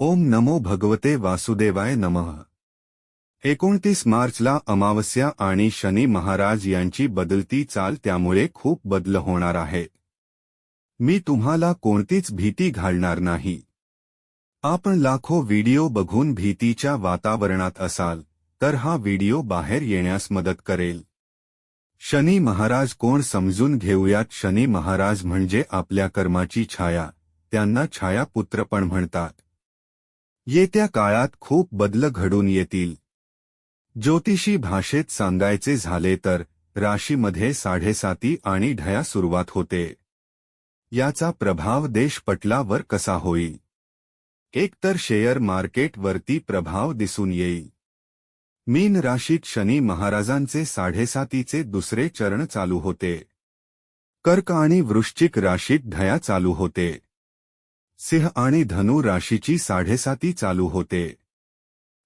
ओम नमो भगवते वासुदेवाय नमः. एकोणतीस मार्चला अमावस्या आणि शनी महाराज यांची बदलती चाल त्यामुळे खूप बदल होणार आहे. मी तुम्हाला कोणतीच भीती घालणार नाही. आपण लाखो व्हिडिओ बघून भीतीच्या वातावरणात असाल तर हा व्हिडिओ बाहेर येण्यास मदत करेल. शनी महाराज कोण समजून घेऊयात? शनी महाराज म्हणजे आपल्या कर्माची छाया त्यांना छायापुत्र पण म्हणतात. येत्या काळात खूप बदल घडून येतील. ज्योतिषी भाषेत सांगायचे झाले तर राशीमध्ये साडेसाती आणि ढया सुरुवात होते. याचा प्रभाव देशपटलावर कसा होईल? एकतर शेअर मार्केटवरती प्रभाव दिसून येईल. मीन राशीत शनी महाराजांचे साडेसातीचे दुसरे चरण चालू होते. कर्क आणि वृश्चिक राशीत ढया चालू होते. सिंह आणि धनु राशीची साडेसाती चालू होते.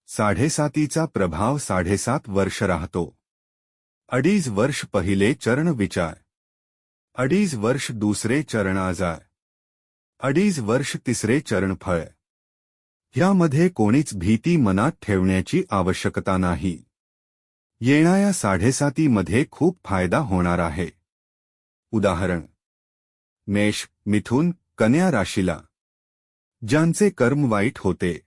साडेसातीचा प्रभाव साडेसात वर्ष राहतो. अडीच वर्ष पहिले चरण विचार. अडीच वर्ष दुसरे चरण आजार. अडीच वर्ष तिसरे चरण फळ. ह्यामध्ये कोणीच भीती मनात ठेवण्याची आवश्यकता नाही. येणाऱ्या साडेसातीमध्ये खूप फायदा होणार आहे. उदाहरण. मेष मिथुन कन्या राशीला. ज्यांचे कर्म वाईट होते.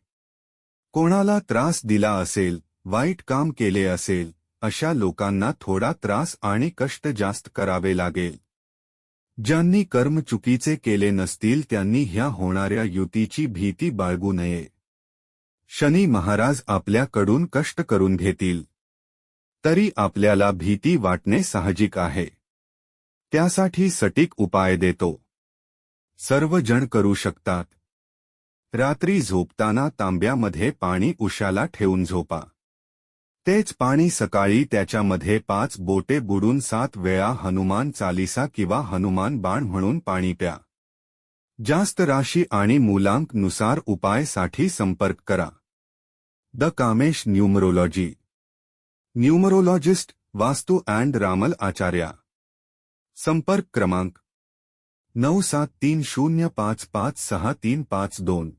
कोणाला त्रास दिला असेल वाईट काम केले असेल अशा लोकांना थोडा त्रास आणि कष्ट जास्त करावे लागेल. ज्यांनी कर्म चुकीचे केले नसतील त्यांनी ह्या होणाऱ्या युतीची भीती बाळगू नये. शनी महाराज आपल्याकडून कष्ट करून घेतील. तरी आपल्याला भीती वाटणे साहजिक आहे. त्यासाठी सटीक उपाय देतो. सर्व जण करू शकतात. रात्री झोपताना तांब्यामध्ये पाणी उशाला ठेवून झोपा. तेच पाणी सकाळी त्याच्यामध्ये पाच बोटे बुडून सात वेळा हनुमान चालिसा किंवा हनुमान बाण म्हणून पाणी प्या. जास्त राशी आणि मुलांकनुसार उपायसाठी संपर्क करा. The Kamesh numerology. Numerologist vastu and रामल आचार्या. संपर्क क्रमांक नऊ सात तीन शून्य पाच पाच सहा तीन पाच दोन.